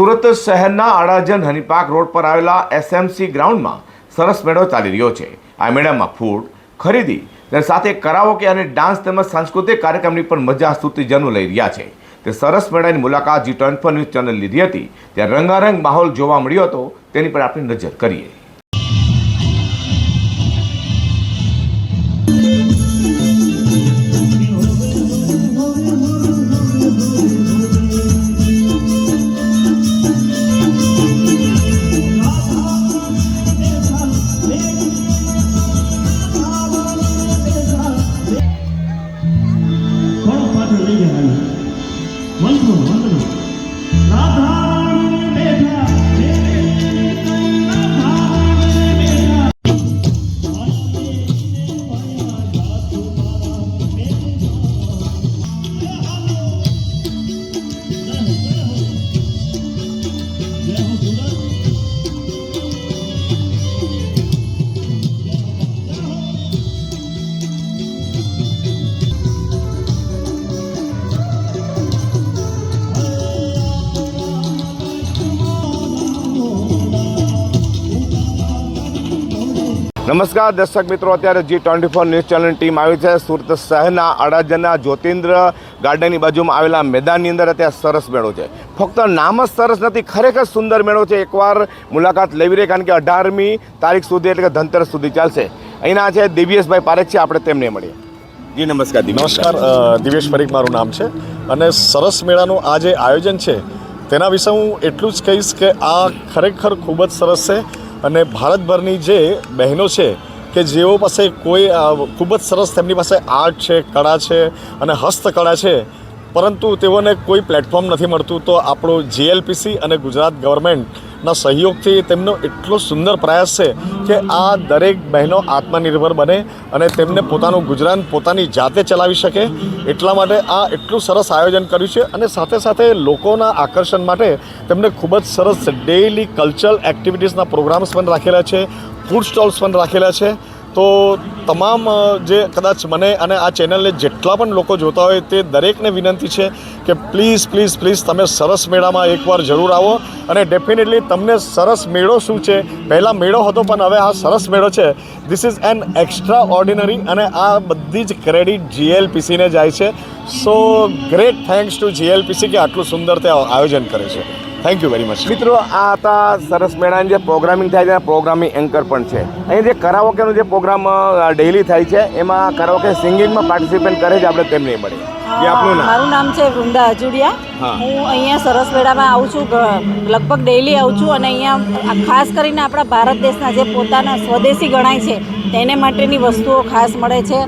સુરત શહેરના અડાજન હનીપાક રોડ પર આવેલા એસએમસી ગ્રાઉન્ડમાં સરસ મેળો ચાલી રહ્યો છે. આ મેળામાં ફૂડ, ખરીદી અને સાથે કરાઓકે અને ડાન્સ તેમજ સાંસ્કૃતિક કાર્યક્રમની પણ મજા સ્તુતિજનો લઈ રહ્યા છે. તે સરસ મેળાની મુલાકાત જી ટ્વેન્ટી ન્યૂઝ ચેનલ લીધી હતી. ત્યાં રંગારંગ માહોલ જોવા મળ્યો હતો. તેની પર આપણે નજર કરીએ. નમસ્કાર, દર્શક મિત્રો, અત્યારે G twenty four news channel team આવી છે. સુરત શહેરના અડાજના જ્યોતિન્દ્ર ગાર્ડનની બાજુમાં આવેલા મેદાનની અંદર અત્યારે સરસ મેળો છે. ફક્ત નામ જ સરસ નથી, ખરેખર સુંદર મેળો છે. એકવાર મુલાકાત લેવી રહી, કારણ કે અઢારમી તારીખ સુધી એટલે કે ધનતેરસ સુધી ચાલશે. અહીંના છે દિવ્યેશભાઈ પારેખ છે, આપણે તેમને મળીએ. જી, નમસ્કાર નમસ્કાર દિવેશ પરીખ મારું નામ છે. અને સરસ મેળાનું આ જે આયોજન છે, તેના વિશે હું એટલું જ કહીશ કે આ ખરેખર ખૂબ જ સરસ છે. અને ભારતભરની જે બહેનો છે કે જેઓ પાસે કોઈ ખૂબ જ સરસ તેમની પાસે આર્ટ છે, કળા છે અને હસ્તકળા છે, પરંતુ તેઓને કોઈ પ્લેટફોર્મ નથી મળતું, તો આપણું જીએલપીસી અને ગુજરાત ગવર્મેન્ટના સહયોગથી તેમનો એટલો સુંદર પ્રયાસ છે કે આ દરેક બહેનો આત્મનિર્ભર બને અને તેમને પોતાનું ગુજરાન પોતાની જાતે ચલાવી શકે. એટલા માટે આ એટલું સરસ આયોજન કર્યું છે અને સાથે સાથે લોકોના આકર્ષણ માટે તેમને ખૂબ જ સરસ ડેઇલી કલ્ચરલ એક્ટિવિટીઝના પ્રોગ્રામ્સ પણ રાખેલા છે ફૂડ સ્ટોલ્સ પણ રાખેલા છે. તો તમામ જે કદાચ મને અને આ ચેનલને જેટલા પણ લોકો જોતા હોય તે દરેકને વિનંતી છે કે પ્લીઝ પ્લીઝ પ્લીઝ તમે સરસ મેળામાં એકવાર જરૂર આવો અને ડેફિનેટલી તમને સરસ મેળો શું છે? પહેલાં મેળો હતો પણ હવે આ સરસ મેળો છે. This is an extraordinary અને આ બધી જ ક્રેડિટ જીએલપીસીને જાય છે. So great thanks to GLPC કે આટલું સુંદર તે આયોજન કરે છે. થેન્ક યુ વેરી મચ મિત્રો આ હતા સરસ મેળાની જે પ્રોગ્રામિંગ થાય છે પ્રોગ્રામિંગ એન્કર પણ છે. અહીં જે કરાઓકેનો જે પ્રોગ્રામ ડેઇલી થાય છે એમાં કરાઓકે સિંગિંગમાં પાર્ટિસિપેટ કરે છે આપણે તેમને મળે. મારું નામ છે વૃંદા અજુડિયા. હું. અહીંયા સરસ મેળામાં આવું છું લગભગ ડેઈલી આવું છું અને અહીંયા ખાસ કરીને આપણા ભારત દેશના જે પોતાના સ્વદેશી ગણાય છે તેને માટેની વસ્તુઓ ખાસ મળે છે.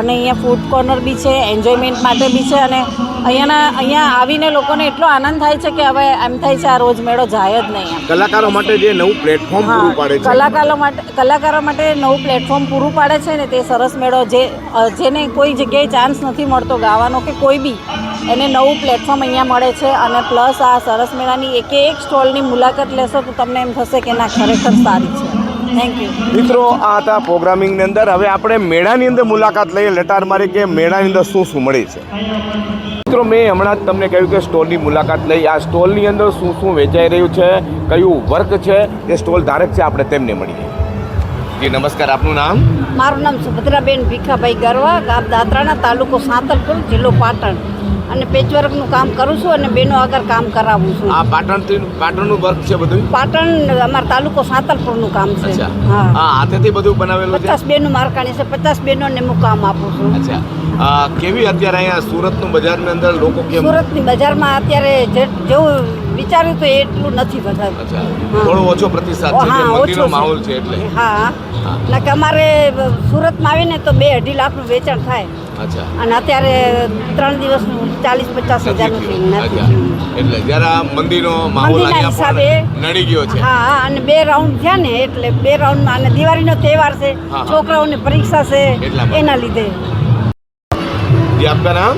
અને અહીંયા ફૂડ કોર્નર બી છે એન્જોયમેન્ટ માટે બી છે અને અહીંયાના અહીંયા આવીને લોકોને એટલો આનંદ થાય છે કે હવે એમ થાય છે આ રોજ મેળો જાય જ નહીં કલાકારો માટે જે નવું પ્લેટફોર્મ પૂરું પાડે છે. કલાકારો માટે કલાકારો માટે નવું પ્લેટફોર્મ પૂરું પાડે છે ને તે સરસ મેળો જે જેને કોઈ જગ્યાએ ચાન્સ નથી મળતો ગાવાનો કે કોઈ બી એને નવું પ્લેટફોર્મ અહીંયા મળે છે અને પ્લસ આ સરસ મેળાની એક એક સ્ટોલની મુલાકાત લેશો તો તમને એમ થશે કે ના ખરેખર સારી છે. થેન્ક યુ મિત્રો આ હતા પ્રોગ્રામિંગની અંદર. હવે આપણે મેળાની અંદર મુલાકાત લઈએ. લટાર મારી કે મેળાની અંદર શું શું મળે છે? મિત્રો મેં હમણાં જ તમને કહ્યું કે સ્ટોલની મુલાકાત લઈ. આ સ્ટોલની અંદર શું શું વેચાઈ રહ્યું છે? કયું વર્ક છે? એ સ્ટોલ ધારક છે આપણે તેમને મળીએ. જી નમસ્કાર. આપનું નામ? મારું નામ સુભદ્રાબેન ભીખાભાઈ ગરવા ગામ દાદરાના તાલુકો સાંતલપુર જિલ્લો પાટણ. અને પેચવર્કનું કામ કરું છું અને બેનો આગળ કામ કરાવું છું. આ પાટણથી પાટણનું વર્ક છે બધું? પાટણ અમારા તાલુકો સાંતલપુરનું કામ છે. હા. હાથેથી બધું બનાવેલું છે? પચાસ બેનું મારકાણી છે પચાસ બેનોને હું કામ આપું છું. અચ્છા. કેવી અત્યારે અહીંયા સુરતનું બજારની અંદર લોકો કેમ? સુરતની બજારમાં અત્યારે જેવું વિચાર્યું તો એટલું નથી અચ્છા. થોડો ઓછો પ્રતિસાદ છે મંદીનો માહોલ છે એટલે. હા. ને કે અમારે સુરતમાં આવીને તો બે અઢી લાખનું વેચાણ થાય. અને અત્યારે ત્રણ દિવસનું ચાલીસ પચાસ હજાર એટલે જ્યારે આ હિસાબે નડી ગયો છે. હા અને બે રાઉન્ડ થયા ને એટલે બે રાઉન્ડમાં અને દિવાળીનો તહેવાર છે છોકરાઓની પરીક્ષા છે એના લીધે. આપકા નામ?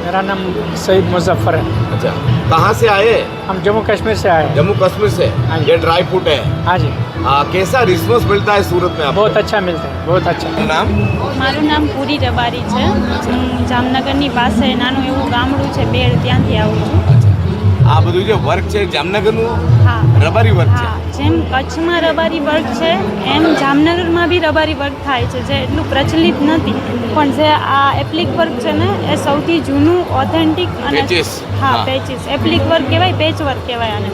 मेरा नाम सईद मुजफ्फर है अच्छा कहाँ से आए हम जम्मू कश्मीर से आए हैं जम्मू कश्मीर से हाँ जी। ये ड्राई फ्रूट है हाँ जी आ, कैसा रिस्पॉन्स मिलता है सूरत में आपको बहुत अच्छा मिलता है बहुत अच्छा नाम મારું નામ પૂરી રબારી છે હું જામનગરની પાસે નાનું એવું ગામડું છે બેડ ત્યાંથી આવું છું આ બધું જે વર્ક છે જામનગરનું હા રબારી વર્ક છે હા જેમ કચ્છમાં રબારી વર્ક છે એમ જામનગરમાં બી રબારી વર્ક થાય છે જે એટલું પ્રચલિત નથી. પણ જે આ એપ્લિક વર્ક છે ને એ સૌથી જૂનું ઓથેન્ટિક અને હા. પેચીસ. એપ્લિક વર્ક કહેવાય પેચ વર્ક કહેવાય આને.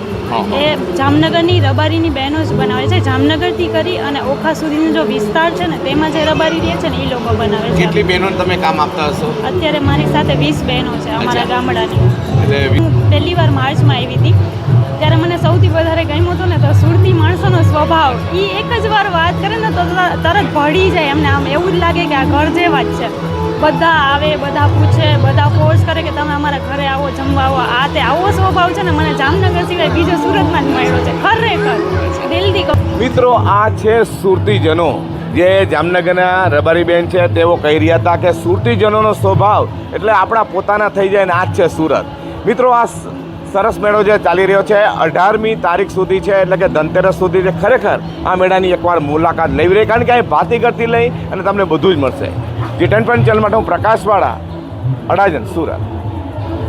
એ જામનગરની રબારીની બહેનો જ બનાવે છે જામનગરથી કરી અને ઓખા સુધીનો જો વિસ્તાર છે ને તેમાં જે રબારી રહે છે ને એ લોકો બનાવે છે. કેટલી બહેનો તમે કામ આપતા હશો? અત્યારે મારી સાથે વીસ બહેનો છે અમારા ગામડાની. હું પહેલી વાર માર્ચમાં આવી હતી. ત્યારે મને સૌથી વધારે ગમ્યું હતું ને તો સુરતી માણસોનો સ્વભાવ. એ એક જ વાર વાત કરે ને તો તરત- ભળી જાય એમને આમ એવું જ લાગે કે આ ઘર જેવા જ છે. બધા આવે, બધા પૂછે, બધા ફોર્સ કરે કે તમે અમારા ઘરે આવો, જમવા આવો. આ તે આવો સ્વભાવ છે ને મને જામનગર સિવાય બીજો સુરતમાં જ મળ્યો છે. ખરેખર. દિલથી મિત્રો, આ છે સુરતીજનો. જે જામનગરના રબારીબેન છે, તેઓ કહી રહ્યા હતા કે સુરતીજનોનો સ્વભાવ એટલે આપણા પોતાના થઈ જાય ને આ જ છે સુરત. મિત્રો, આ સરસ મેળો જે ચાલી રહ્યો છે, અઢારમી તારીખ સુધી છે, એટલે કે ધનતેરસ સુધી છે ખરેખર આ મેળાની એકવાર મુલાકાત લેવી રહી કારણ કે અહીં ભાતીગરથી લઈ અને તમને બધું જ મળશે. જે ટેન ચેનલ માટે હું પ્રકાશવાળા અડાજન સુરત.